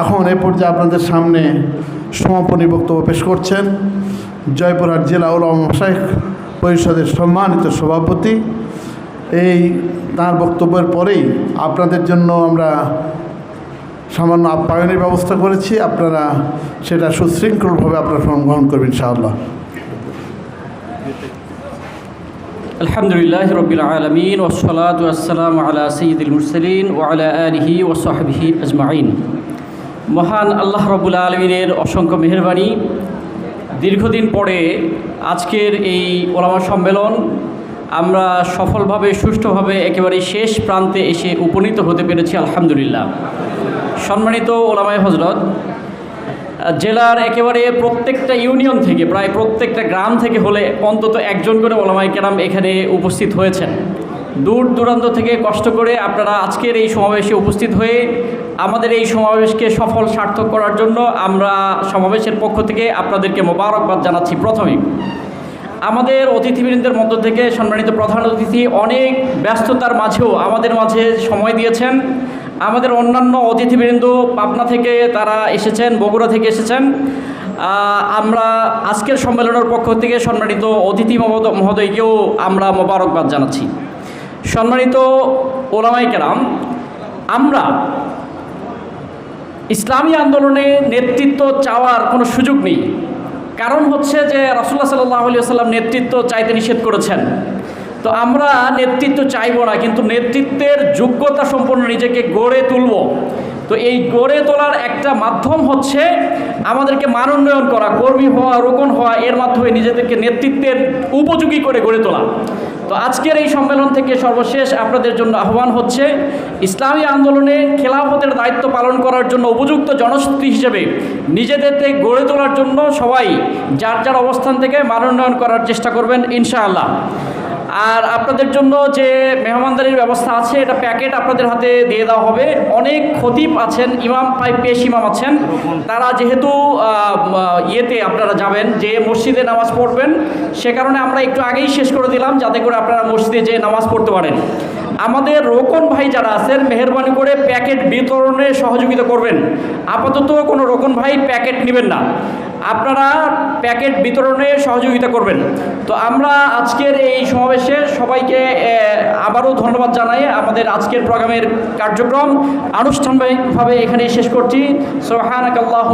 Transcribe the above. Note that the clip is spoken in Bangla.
এখন এ পর্যায়ে আপনাদের সামনে সমাপনী বক্তব্য পেশ করছেন জয়পুরহাট জেলা উলামা শেখ পরিষদের সম্মানিত সভাপতি। এই তার বক্তব্যের পরেই আপনাদের জন্য আমরা সামান্য আপ্যায়নের ব্যবস্থা করেছি। আপনারা সেটা সুশৃঙ্খলভাবে আপনারা ফর্ম গ্রহণ করবেন ইনশাআল্লাহ। আলহামদুলিল্লাহ রবিল আলমিন ওসলাত ওসালাম আলা সঈদুল মুরসলিন ওয়ালা আলহি ওসহাবিহি আজমাইন। মহান আল্লাহ রবুল আলমিনের অসংখ্য মেহরবানি। দীর্ঘদিন পরে আজকের এই ওলামা সম্মেলন আমরা সফলভাবে, সুষ্ঠুভাবে, একেবারে শেষ প্রান্তে এসে উপনীত হতে পেরেছি, আলহামদুলিল্লাহ। সম্মানিত ওলামায় হজরত জেলার একেবারে প্রত্যেকটা ইউনিয়ন থেকে, প্রায় প্রত্যেকটা গ্রাম থেকে হলে অন্তত একজন করে ওলামাই কেরাম এখানে উপস্থিত হয়েছেন। দূর দূরান্ত থেকে কষ্ট করে আপনারা আজকের এই সমাবেশে উপস্থিত হয়ে আমাদের এই সমাবেশকে সফল সার্থক করার জন্য আমরা সমাবেশের পক্ষ থেকে আপনাদেরকে মোবারকবাদ জানাচ্ছি প্রথমেই। আমাদের অতিথিবৃন্দের মধ্য থেকে সম্মানিত প্রধান অতিথি অনেক ব্যস্ততার মাঝেও আমাদের মাঝে সময় দিয়েছেন। আমাদের অন্যান্য অতিথিবৃন্দ পাবনা থেকে তারা এসেছেন, বগুড়া থেকে এসেছেন। আমরা আজকের সম্মেলনের পক্ষ থেকে সম্মানিত অতিথি মহোদ- মহোদয়কেও আমরা মোবারকবাদ জানাচ্ছি। সম্মানিত ওলামাই কেরাম, আমরা ইসলামী আন্দোলনে নেতৃত্ব চাওয়ার কোনো সুযোগ নেই। কারণ হচ্ছে যে রসুল্লাহ সাল্লাহ আলিয়া সাল্লাম নেতৃত্ব চাইতে নিষেধ করেছেন। তো আমরা নেতৃত্ব চাইব না, কিন্তু নেতৃত্বের যোগ্যতা সম্পন্ন নিজেকে গড়ে তুলব। তো এই গড়ে তোলার একটা মাধ্যম হচ্ছে আমাদেরকে মানোন্নয়ন করা, কর্মী হওয়া রোপণ হওয়া, এর মাধ্যমে নিজেদেরকে নেতৃত্বের উপযোগী করে গড়ে তোলা। তো আজকের এই সম্মেলন থেকে সর্বশেষ আপনাদের জন্য আহ্বান হচ্ছে, ইসলামী আন্দোলনে খেলাফতের দায়িত্ব পালন করার জন্য উপযুক্ত জনশক্তি হিসেবে নিজেদেরকে গড়ে তোলার জন্য সবাই যার যার অবস্থান থেকে মানোন্নয়ন করার চেষ্টা করবেন, ইনশাআল্লাহ। আর আপনাদের জন্য যে মেহমানদারির ব্যবস্থা আছে, এটা প্যাকেট আপনাদের হাতে দিয়ে দেওয়া হবে। অনেক খতিব আছেন, ইমাম পাই পেশ ইমাম আছেন। তারা যেহেতু ইয়েতে আপনারা যাবেন, যে মসজিদে নামাজ পড়বেন, সে কারণে আমরা একটু আগেই শেষ করে দিলাম, যাতে করে আপনারা মসজিদে যে নামাজ পড়তে পারেন। আমাদের রোকন ভাই যারা আছেন, মেহরবানি করে প্যাকেট বিতরণে সহযোগিতা করবেন। আপাতত কোনো রোকন ভাই প্যাকেট নেবেন না। আপনারা প্যাকেট বিতরণে সহযোগিতা করবেন। তো আমরা আজকের এই সমাবেশে সবাইকে আবারও ধন্যবাদ জানাই আমাদের আজকের প্রোগ্রামের কার্যক্রম। আনুষ্ঠানিকভাবে এখানেই শেষ করছি। সোহানাকাল্লাহ